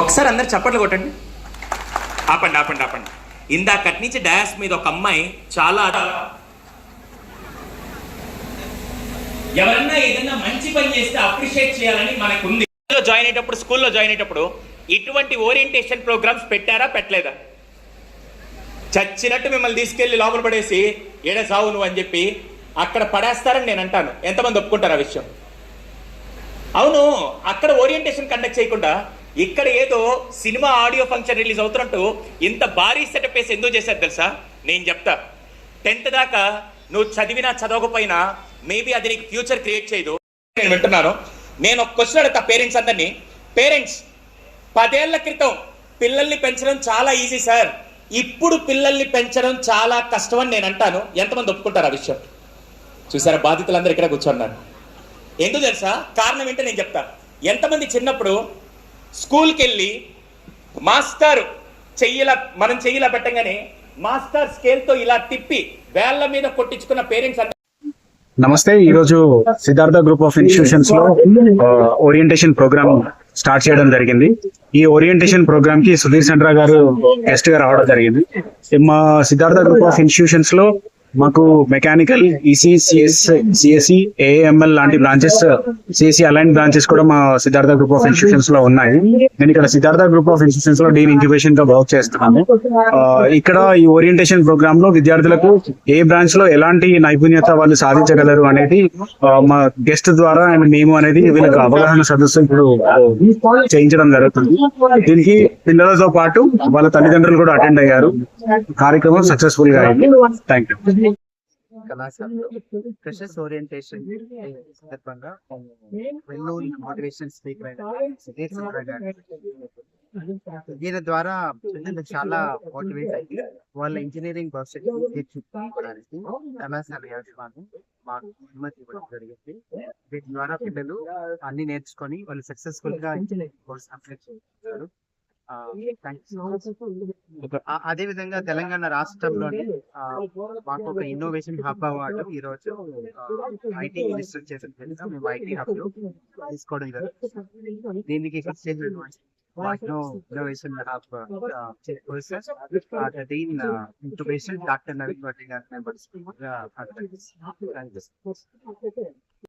ఒకసారి అందరు చప్పట్లు కొట్టండి. ఆపండి ఆపండి ఆపండి. ఇందాకటి నుంచి డయాస్ మీద ఒక అమ్మాయి చాలా ఎవరన్నా ఏదన్నా మంచి పని చేస్తే అప్రిషియేట్ చేయాలని మనకు ఉంది జాయిన్ అయ్యేటప్పుడు స్కూల్లో జాయిన్ అయ్యేటప్పుడు ఇటువంటి ఓరియంటేషన్ ప్రోగ్రామ్స్ పెట్టారా పెట్టలేదా? చచ్చినట్టు మిమ్మల్ని తీసుకెళ్ళి లోపల పడేసి ఏడ సావు నువ్వు అని చెప్పి అక్కడ పడేస్తారని నేను అంటాను. ఎంతమంది ఒప్పుకుంటారు ఆ విషయం? అవును అక్కడ ఓరియంటేషన్ కండక్ట్ చేయకుండా ఇక్కడ ఏదో సినిమా ఆడియో ఫంక్షన్ రిలీజ్ అవుతున్నట్టు ఇంత భారీ సెటప్ వేసి ఎందుకు చేశారు తెలుసా? నేను చెప్తా. టెన్త్ దాకా నువ్వు చదివినా చదవకపోయినా మేబీ అది నీకు ఫ్యూచర్ క్రియేట్ చేయదు. నేను వింటున్నాను. నేను ఒక క్వశ్చన్ అడుగుతా పేరెంట్స్ అందరినీ. పేరెంట్స్ పదేళ్ళ క్రితం పిల్లల్ని పెంచడం చాలా ఈజీ సార్. ఇప్పుడు పిల్లల్ని పెంచడం చాలా కష్టం అని నేను అంటాను. ఎంతమంది ఒప్పుకుంటారు ఆ విషయం? చూసారా? బాధితులందరూ ఇక్కడ కూర్చున్నారు. ఎందుకు తెలుసా? కారణం ఏంటో నేను చెప్తా. ఎంతమంది చిన్నప్పుడు స్కూల్కి వెళ్ళి మాస్టర్ చెయ్యిలా మనం చెయ్యిలా పెట్టగానే మాస్టర్ స్కేల్తో ఇలా తిప్పి వేళ్ళ మీద కొట్టించుకున్న పేరెంట్స్ అంటే నమస్తే ఈరోజు సిద్ధార్థ గ్రూప్ ఆఫ్ ఇన్స్టిట్యూషన్స్లో ఓరియంటేషన్ ప్రోగ్రామ్ స్టార్ట్ చేయడం జరిగింది. ఈ ఓరియంటేషన్ ప్రోగ్రామ్కి సుధీర్ చంద్ర గారు గెస్ట్గా రావడం జరిగింది. మా సిద్ధార్థ గ్రూప్ ఆఫ్ ఇన్స్టిట్యూషన్స్లో మాకు mechanical EC CS CSC AML లాంటి బ్రాంచెస్ సిఎస్సి అలైన్ బ్రాంచెస్ కూడా మా సిద్ధార్థ గ్రూప్ ఆఫ్ ఇన్స్టిట్యూషన్స్లో ఉన్నాయి. నేను ఇక్కడ సిద్ధార్థ గ్రూప్ ఆఫ్ ఇన్స్టిట్యూషన్స్లో డీన్ ఇంక్యుబేషన్గా వర్క్ చేస్తున్నాను. ఇక్కడ ఈ ఓరియంటేషన్ ప్రోగ్రామ్లో విద్యార్థులకు ఏ బ్రాంచ్లో ఎలాంటి నైపుణ్యత వాళ్ళు సాధించగలరు అనేది మా గెస్ట్ ద్వారా అండ్ మేము అనేది వీళ్ళకి అవగాహన సదస్సు ఇప్పుడు చేయించడం జరుగుతుంది. దీనికి పిల్లలతో పాటు వాళ్ళ తల్లిదండ్రులు కూడా అటెండ్ అయ్యారు. కార్యక్రమం సక్సెస్ఫుల్గా అయింది. థ్యాంక్ యూ ఫ్రెషర్స్ ఓరియంటేషన్ సందర్భంగా వెల్లూరి మోటివేషన్ స్పీకర్ అయిన సుధీర్ గారు దీని ద్వారా పిల్లలు చాలా మోటివేట్ అయ్యి వాళ్ళ ఇంజనీరింగ్ భవిష్యత్తు తీర్చుకోవడానికి కళాశాల యాజమాన్యం మాకు అనుమతి ఇవ్వడం జరిగింది. దీని ద్వారా పిల్లలు అన్ని నేర్చుకొని వాళ్ళు సక్సెస్ఫుల్గా కోర్స్ అప్లై చేస్తారు. అదే విధంగా తెలంగాణ రాష్ట్రంలోని ఆ, మాకు ఒక ఇన్నోవేషన్ హబ్ అవార్డు ఈ రోజు ఐటీ మినిస్టర్ చేసిన మేము ఐటీ హబ్లో తీసుకోవడం జరుగుతుంది దీనికి innovation hub dean doctor Naveen Bhatti గారి